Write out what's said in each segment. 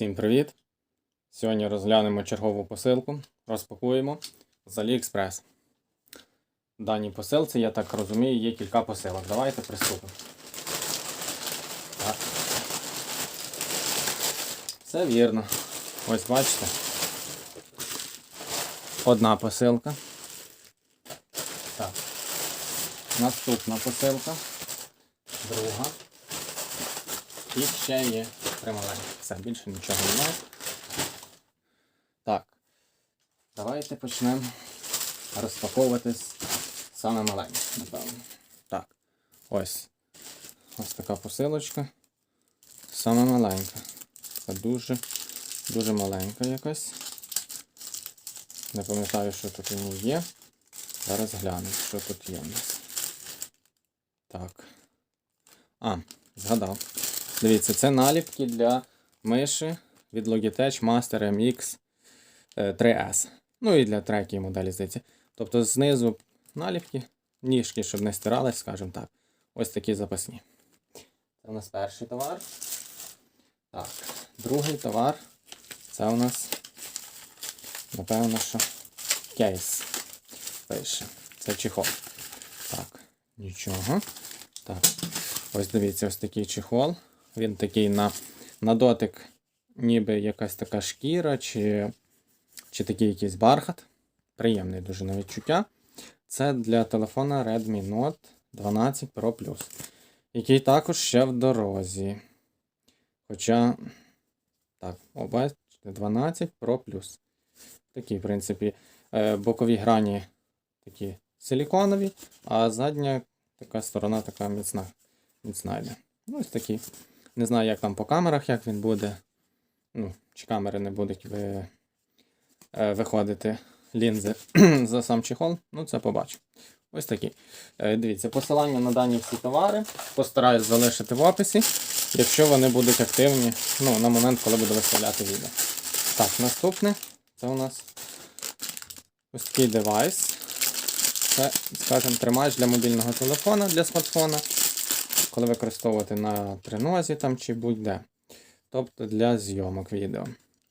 Всім привіт! Сьогодні розглянемо чергову посилку, розпакуємо з AliExpress. В даній посилці, я так розумію, є кілька посилок. Давайте приступимо. Так. Все вірно. Ось бачите. Одна посилка. Так. Наступна посилка. Друга. І ще є прималенька. Все, більше нічого немає. Так. Давайте почнемо розпаковувати саме маленьке, напевно. Так. Ось. Ось така посилочка. Саме маленька. Це дуже, дуже маленька якась. Не пам'ятаю, що тут у ній є. Зараз гляну, що тут є у нас. Так. А, згадав. Дивіться, це наліпки для миші від Logitech Master MX е, 3S. Ну і для третьої моделі, здається. Тобто знизу наліпки, ніжки, щоб не стирались, скажімо так. Ось такі запасні. Це у нас перший товар. Так, другий товар. Це у нас, напевно, що кейс пише. Це чехол. Так, нічого. Так. Ось дивіться, ось такий чехол. Він такий на, на дотик, ніби якась така шкіра, чи, чи такий якийсь бархат. Приємний дуже на відчуття. Це для телефона Redmi Note 12 Pro Plus, який також ще в дорозі. Хоча, так, бачите, 12 Pro Plus. Такі, в принципі, е, бокові грані такі силіконові, а задня така сторона така міцна. міцна йде. Ну, ось такі. Не знаю, як там по камерах, як він буде. Ну, чи камери не будуть ви, е, виходити лінзи за сам чехол. Ну, це побачимо. Ось такі. Е, дивіться, посилання на дані всі товари. Постараюсь залишити в описі, якщо вони будуть активні ну, на момент, коли буду виставляти відео. Так, наступне це у нас ось такий девайс. Це, скажімо, тримач для мобільного телефона, для смартфона коли використовувати на тренозі там чи будь-де. Тобто для зйомок відео.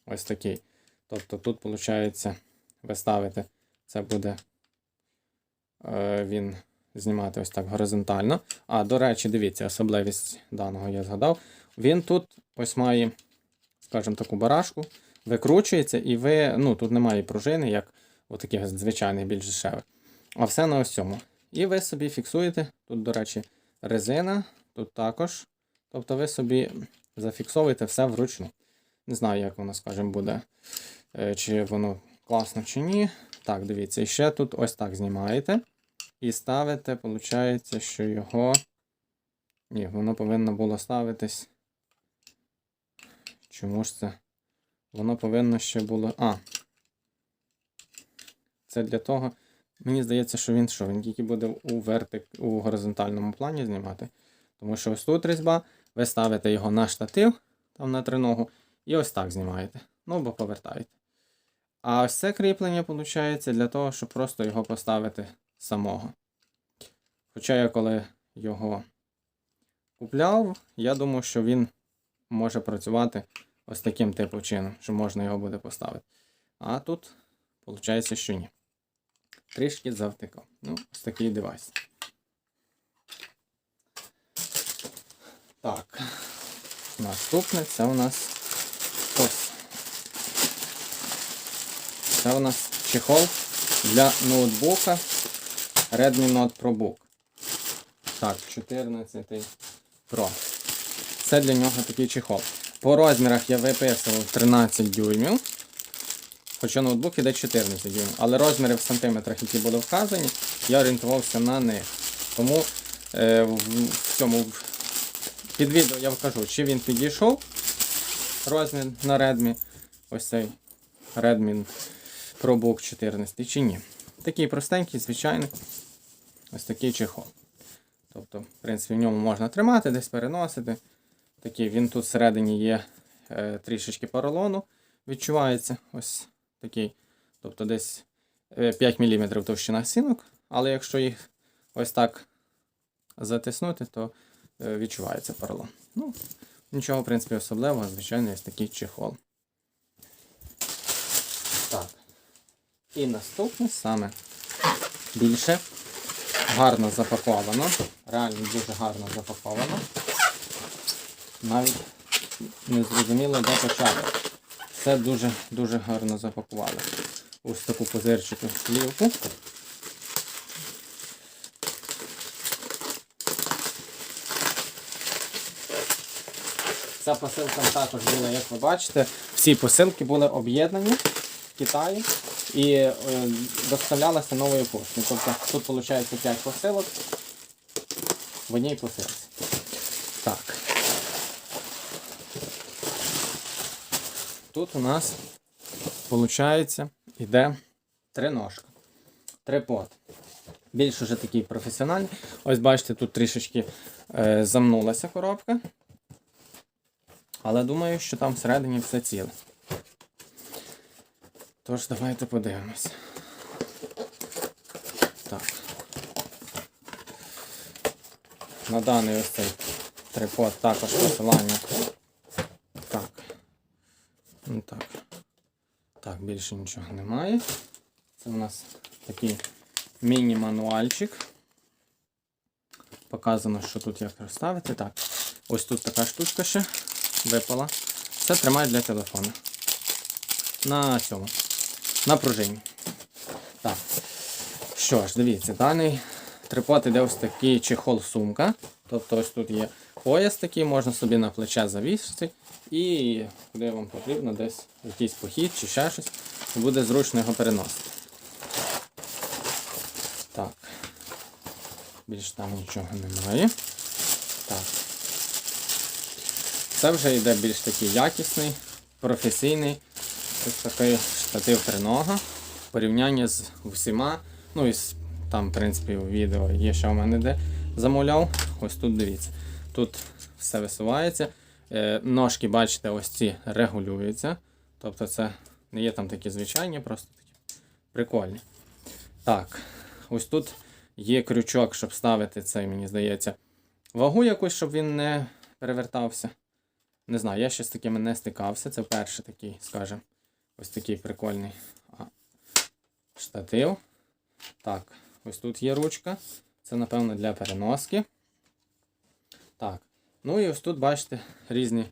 Ось такий. Тобто тут, виходить, ви ставите, це буде е, він знімати ось так горизонтально. А, до речі, дивіться, особливість даного я згадав. Він тут ось має, скажімо, таку барашку, викручується, і ви, ну, тут немає пружини, як у таких звичайних більш дешевих. А все на ось цьому. І ви собі фіксуєте. Тут, до речі, резина, тут також. Тобто ви собі зафіксовуєте все вручну. Не знаю, як воно, скажімо, буде, е, чи воно класно, чи ні. Так, дивіться, і ще тут ось так знімаєте. І ставите, виходить, що його. Ні, воно повинно було ставитись. Чому ж це? Воно повинно ще було. А. Це для того. Мені здається, що він що, він тільки буде у вертик, у горизонтальному плані знімати. Тому що ось тут різьба, ви ставите його на штатив, там на триногу, і ось так знімаєте. Ну або повертаєте. А ось це кріплення, виходить, для того, щоб просто його поставити самого. Хоча я коли його купляв, я думав, що він може працювати ось таким типу чином, що можна його буде поставити. А тут, виходить, що ні трішки завтикав. Ну, ось такий девайс. Так. Наступне це у нас ось. Це у нас чехол для ноутбука Redmi Note Pro Book. Так, 14 Pro. Це для нього такий чехол. По розмірах я виписував 13 дюймів. Хоча ноутбук іде 14 дюймів. Але розміри в сантиметрах, які були вказані, я орієнтувався на них. Тому е, в, в цьому під відео я вкажу, чи він підійшов розмір на Redmi, ось цей Redmi ProBook 14, чи ні. Такий простенький, звичайний, ось такий чехол. Тобто, в принципі, в ньому можна тримати, десь переносити. Такий, він тут всередині є е, трішечки поролону, відчувається. Ось такий. Тобто десь е, 5 мм товщина стінок, але якщо їх ось так затиснути, то е, відчувається поролон. Ну, Нічого, в принципі, особливого, звичайно, є такий чехол. Так. І наступне саме більше. Гарно запаковано. Реально дуже гарно запаковано. Навіть не зрозуміло, де почати. Все дуже дуже гарно запакували. Ось таку позирчату плівку. Ця посилка також була, як ви бачите, всі посилки були об'єднані в Китаї і е, доставлялися новою поштою. Тобто тут виходить 5 посилок в одній посилці. Так. Тут у нас виходить іде три ножка. Трипод. Більш уже такий професіональний. Ось бачите, тут трішечки е, замнулася коробка. Але думаю, що там всередині все ціле. Тож, давайте подивимось. Так. На даний ось цей трипод також посилання. Так. Ну так. Так, більше нічого немає. Це у нас такий міні-мануальчик. Показано, що тут як розставити. Так. Ось тут така штучка ще випала. Це тримає для телефону. На цьому. На пружині. Так. Що ж, дивіться, даний трипод іде ось такий чехол-сумка. Тобто ось тут є пояс такий, можна собі на плече завісити. І куди вам потрібно, десь якийсь похід чи ще щось, буде зручно його переносити. Так. Більш там нічого немає. Так. Це вже йде більш такий якісний, професійний. Ось такий штатив тринога. В порівнянні з усіма. Ну і там, в принципі, у відео є, що в мене де замовляв. Ось тут дивіться. Тут все висувається. Е, ножки, бачите, ось ці регулюються. Тобто це не є там такі звичайні, просто такі прикольні. Так, ось тут є крючок, щоб ставити цей, мені здається, вагу якусь, щоб він не перевертався. Не знаю, я ще з такими не стикався. Це перший такий, скажімо, ось такий прикольний штатив. Так, ось тут є ручка. Це, напевно, для переноски. Так. Ну і ось тут, бачите, різні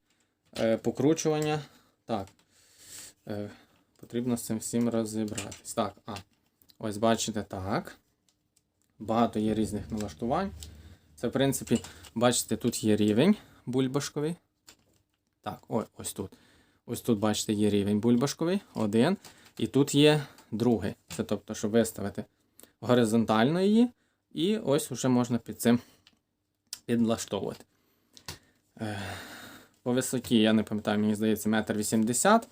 е, покручування. Так. Е, потрібно з цим всім розібратись. Так, а. Ось бачите, так. Багато є різних налаштувань. Це, в принципі, бачите, тут є рівень бульбашковий. Так, ой, ось тут. Ось тут, бачите, є рівень бульбашковий, один. І тут є другий. Це тобто, щоб виставити горизонтально її. І ось вже можна під цим підлаштовувати. Е, По висоті, я не пам'ятаю, мені здається, метр вісімдесят.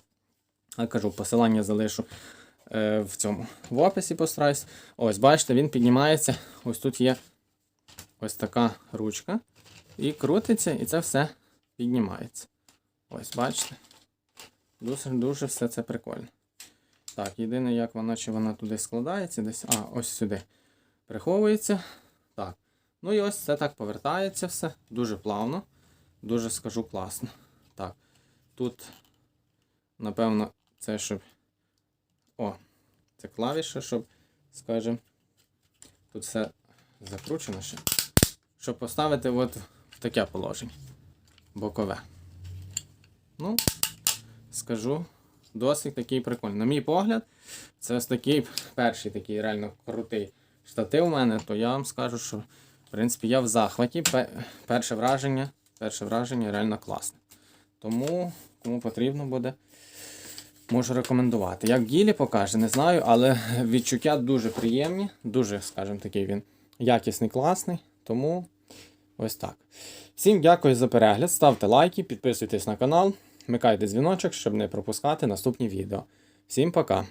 Я кажу, посилання залишу е, в цьому в описі постараюсь. Ось, бачите, він піднімається. Ось тут є ось така ручка. І крутиться, і це все піднімається. Ось, бачите? Дуже, дуже все це прикольно. Так, єдине, як вона, чи вона туди складається десь. А, ось сюди. Приховується. Так. Ну і ось це так повертається все. Дуже плавно. Дуже скажу класно. Так. Тут, напевно, це щоб. О, це клавіша, щоб, скажімо, тут все закручено ще. Щоб поставити от в таке положення. Бокове. Ну, скажу, досить такий прикольний. На мій погляд, це ось такий перший такий реально крутий штатив у мене, то я вам скажу, що в принципі я в захваті. Перше враження, перше враження реально класне. Тому, кому потрібно буде, можу рекомендувати. Як Гілі покаже, не знаю, але відчуття дуже приємні, дуже, скажімо, такий він якісний, класний. Тому ось так. Всім дякую за перегляд. Ставте лайки, підписуйтесь на канал, вмикайте дзвіночок, щоб не пропускати наступні відео. Всім пока!